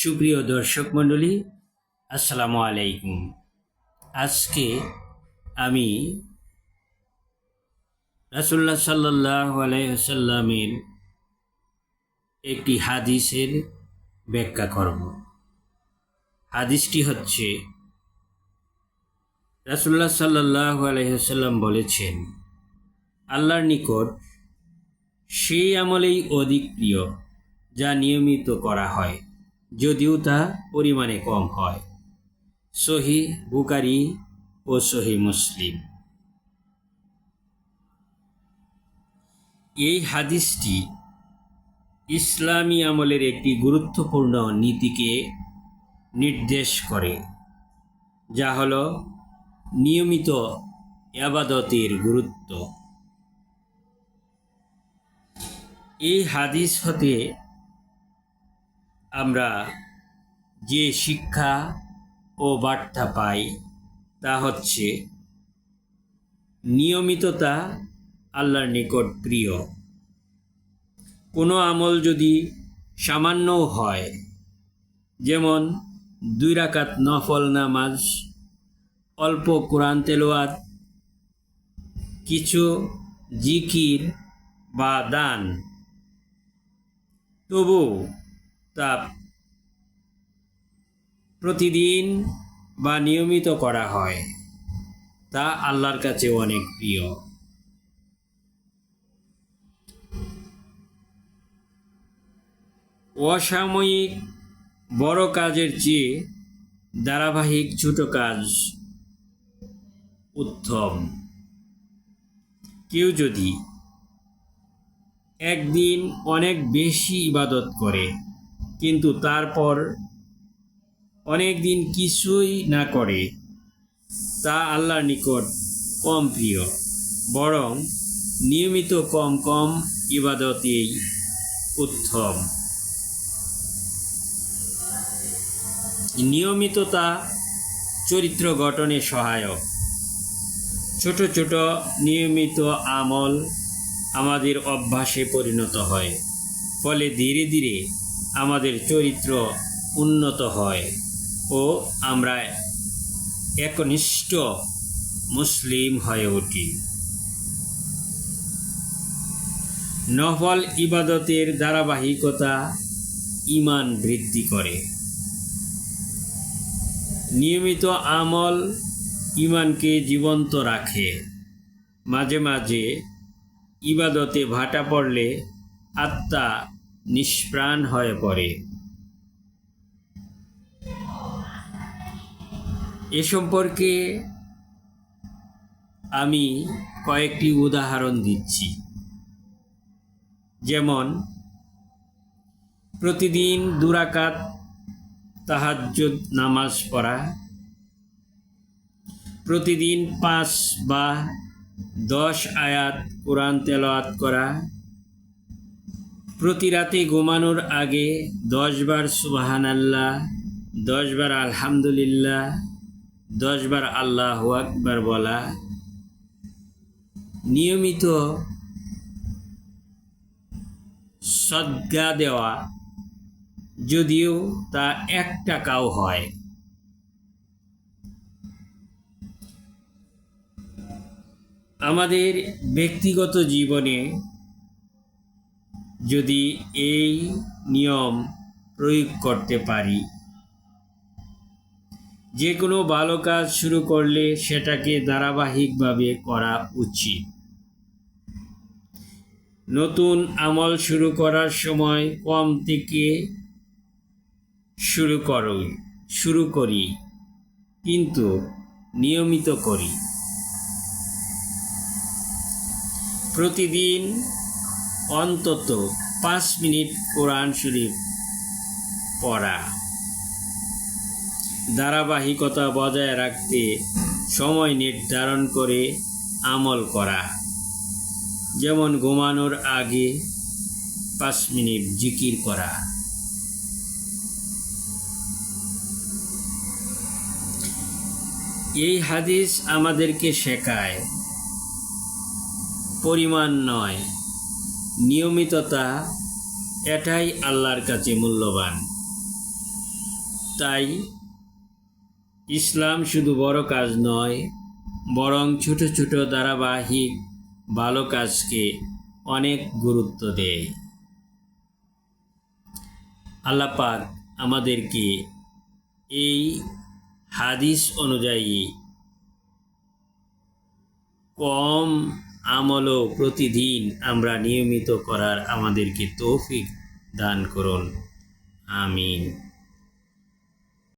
সুপ্রিয় দর্শক মণ্ডলী, আসসালামু আলাইকুম। আজকে আমি রাসুল্লাহ সাল্লাহ আলাইসাল্লামের একটি হাদিসের ব্যাখ্যা করব। হাদিসটি হচ্ছে রাসুল্লাহ সাল্লাহ আলাইসাল্লাম বলেছেন, আল্লাহর নিকট সেই আমলেই অধিক প্রিয় যা নিয়মিত করা হয়। যদিও তা পরিমাণে কম হয়। সহি বুকারি ও সহি মুসলিম। এই হাদিসটি ইসলামী আমলের একটি গুরুত্বপূর্ণ নীতিকে নির্দেশ করে, যা হল নিয়মিত আবাদতের গুরুত্ব। এই হাদিস হতে আমরা যে শিক্ষা ও বার্তা পাই তা হচ্ছে নিয়মিততা আল্লাহর নিকট প্রিয়। কোনো আমল যদি সামান্যও হয়, যেমন দুই রাকাত নফল নামাজ, অল্প কোরআন তেলোয়াত কিছু জিকির বা দান তবু তা প্রতিদিন বা নিয়মিত করা হয়। তা আল্লাহর কাছে অনেক প্রিয়। অসাময়িক বড় কাজের চেয়ে ধারাবাহিক ছোট কাজ উত্তম। কেউ যদি একদিন অনেক বেশি ইবাদত করে কিন্তু তারপর অনেক দিন কিছুই না করে। তা আল্লাহর নিকট কম প্রিয়, বরং নিয়মিত কম কম ইবাদতেই উত্তম। নিয়মিততা চরিত্র গঠনে সহায়ক। ছোট ছোট নিয়মিত আমল আমাদের অভ্যাসে পরিণত হয়, ফলে ধীরে ধীরে আমাদের চরিত্র উন্নত হয় ও আমরা একনিষ্ঠ মুসলিম হয়ে উঠি। নফল ইবাদতের ধারাবাহিকতা ইমান বৃদ্ধি করে। নিয়মিত আমল ইমানকে জীবন্ত রাখে। মাঝে মাঝে ইবাদতে ভাটা পড়লে আত্মা নিষ্প্রাণ হয়ে পড়ে। এ সম্পর্কে আমি কয়েকটি উদাহরণ দিচ্ছি। যেমন, প্রতিদিন দুরাকাত তাহাজ্জুদ নামাজ পড়া, প্রতিদিন পাঁচ বা দশ আয়াত কোরআন তেলাওয়াত করা প্রতি রাতে ঘুমানোর আগে দশবার সুবাহান আল্লাহ দশবার আলহামদুলিল্লাহ দশবার আল্লাহ আকবার বলা নিয়মিত সদ্গা দেওয়া, যদিও তা এক টাকাও হয়। আমাদের ব্যক্তিগত জীবনে যদি এই নিয়ম প্রয়োগ করতে পারি যে কোনো ভালো কাজ শুরু করলে সেটাকে ধারাবাহিকভাবে করা উচিত। নতুন আমল শুরু করার সময় কম থেকে শুরু করো, শুরু করি, কিন্তু নিয়মিত করি। প্রতিদিন অন্তত পাঁচ মিনিট কোরআন শরীফ পড়া। ধারাবাহিকতা বজায় রাখতে সময় নির্ধারণ করে আমল করা। যেমন ঘুমানোর আগে পাঁচ মিনিট জিকির করা। এই হাদিস আমাদেরকে শেখায়, পরিমাণ নয় নিয়মিততা এটাই আল্লাহর কাছে মূল্যবান। তাই ইসলাম শুধু বড় কাজ নয়, বরং ছোট ছোট ধারাবাহিক ভালো কাজকে অনেক গুরুত্ব দেয়। আল্লাহ পাক আমাদেরকে এই হাদিস অনুযায়ী কম আমলও প্রতিদিন আমরা নিয়মিত করার আমাদেরকে তৌফিক দান করুন। আমিন।